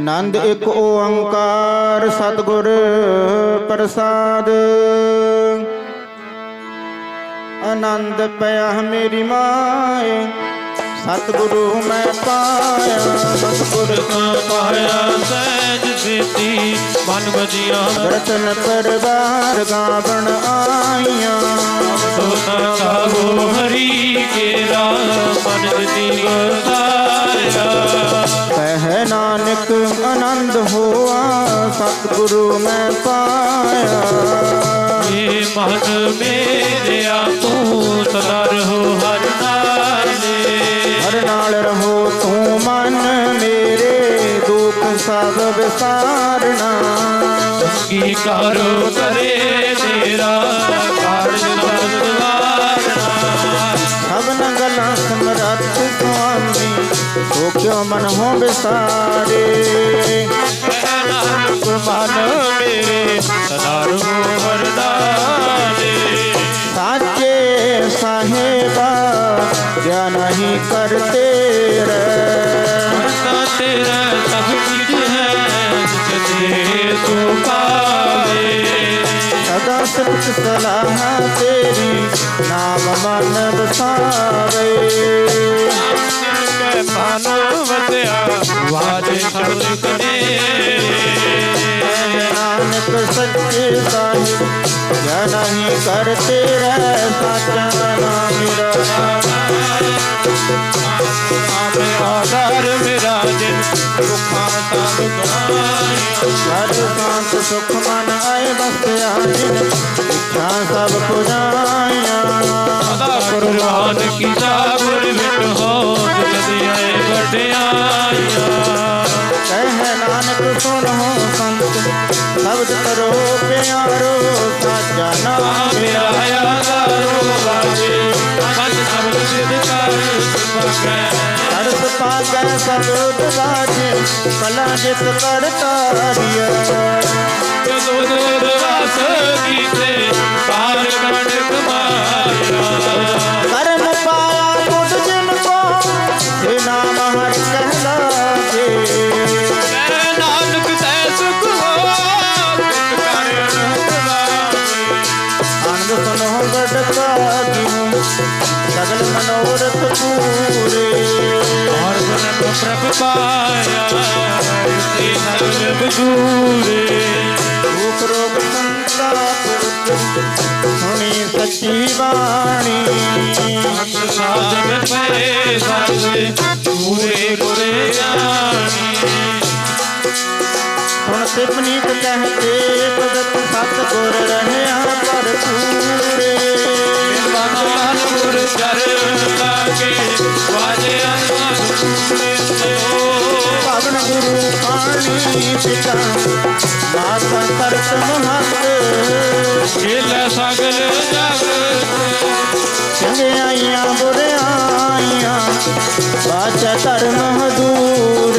ਆਨੰਦ ਇੱਕ ਓੰਕਾਰ ਸਤਿਗੁਰ ਪ੍ਰਸਾਦ। ਆਨੰਦ ਪਿਆ ਮੇਰੀ ਮਾਏ ਸਤਿਗੁਰੂ ਮੈਂ ਪਾਇਆ। ਸਤਿਗੁਰ ਕਾ ਪਾਇਆ ਸਹਿਜ ਸੇਤੀ ਮਨ ਵਜੀਆਂ ਰਤਨ ਪਰਵਾਰ ਗਾਵਣ ਆਈਆਂ। ਸੋਨਾ ਗਾਵੋ ਹਰੀ ਕੇਰਾ ਮਨ ਦੀ ਗਸਾਇਆ ਆਨੰਦ ਹੋਆ ਸਤਿਗੁਰੂ ਮੈਂ ਪਾਇਆ। ਏ ਮਨ ਮੇਰਿਆ ਤੂੰ ਸਦਾ ਰਹੋ ਹਰ ਨਾਲੇ। ਹਰ ਨਾਲ ਰਹੋ ਤੂੰ ਮਨ ਮੇਰੇ ਦੁੱਖ ਸਭ ਵਿਸਾਰਨਾ। ਕੀ ਕਰੋ ਕਰੇ ਤੇਰਾ ਕਾਰਜ ਸੰਵਾਰਨਾ ਸਭਨ ਗਲਾਂ ਸਮਰੱਥ ਸੁਆਮੀ ਸੋ ਕਿਉ ਮਨ ਹੋ ਵਿਸਾਰੇ। ਸਾਚੇ ਸਾਹਿਬਾ ਕਿਆ ਨਹੀਂ ਕਰਤੇ ਰਹਿ ਮਰਦਾ ਤੇਰਾ ਸਭ ਕੁਝ ਹੈ ਜਿਤੇ ਤੂੰ ਪਾਵੇ ਸਦਾ ਸਿਫਤ ਸਲਾਹ ਤੇਰੀ ਨਾਮ ਮਨ ਬਸਾਵੇ ਕੈ ਮਨ ਵਸਿਆ ਵਾਜੇ ਸਬਦ ਕਨੇ ਨਾਨਕ ਸੱਚੇ ਸਾਹਿਬ ਜਾਂ ਨਹੀਂ ਆਪੇ ਆਧਾਰ ਮੇਰਾ ਜਿਨ ਦੁਖਾਂ ਸਭ ਗਾਇਆ ਸਤ ਸੰਤ ਸੁਖ ਮਨ ਆਏ ਬਸਿਆ ਜਿਨ ਇੱਛਾ ਸਭ ਪੁਜਾਈਆਂ ਸਦਾ ਕੁਰਬਾਨ ਕੀਤਾ ਗੁਰ ਵਿਟ ਹੋ ਜਲਦੀ ਆਏ ਵਡਿਆਈਆਂ ਕਹਿ ਨਾਨਕ ਸੁਣੋ ਸੰਤ ਸ਼ਬਦ ਕਰੋ ਪਿਆਰੋ ਸਾਚਾ ਨਾਮ ਸਬਦ ਬਾਜੇ ਕਲਾ ਜਿਤ ਕਰਤਾਰੀਆ ਜਦੋਂ ਦੂਰ ਵਾਸ ਕੀਤੇ ਪਾਰ ਕਟ ਕਮਾਇਆ। ਕਰਨ ਪਾਇਆ ਮੁਦ ਜਿਨ ਕੋ ਸੇ ਨਾਮ ਹਰ ਕਹਿਲਾਗੇ ਮੈਂ ਨਾਨਕ ਤੈ ਸੁਖ ਹੋ ਤਿਤ ਕਰ ਅਨੰਦਵਾਵੇ ਆਨੰਦ ਸੁਨੋ ਗੜਕਾ ਕਿਉ ਸਗਲ ਮਨੋਰਥ ਪਾਇਆ ਇਸੇ ਸਗਲ ਬਦੂਰੇ ਰੂਪ ਰੋਗ ਸੁਣੀ ਸੱਚੀ ਬਾਣੀ ਅੰਤ ਪਏ ਸਾਰੇ ਪੂਰੇ ਪੂਰੇ ਜਾਣੀ ਹੁਣ ਸਿਪਨੀਤ ਕਹਤੇ ਭਗਤ ਸਤ ਗੁਰ ਰਹਿਆ ਪਰ ਮਨ ਮਨ ਗੁਰ ਚਰ ਲਾਗੇ ਪਾਣੀ ਪਿਤਾ ਮਾਤਾ ਕਰਤ ਮਹਤ ਖੇਲ ਸਗਲ ਜਗ ਚੰਗਿਆਈਆਂ ਬੁਰਿਆਈਆਂ। ਬਾਚਾ ਧਰਮ ਹਦੂਰ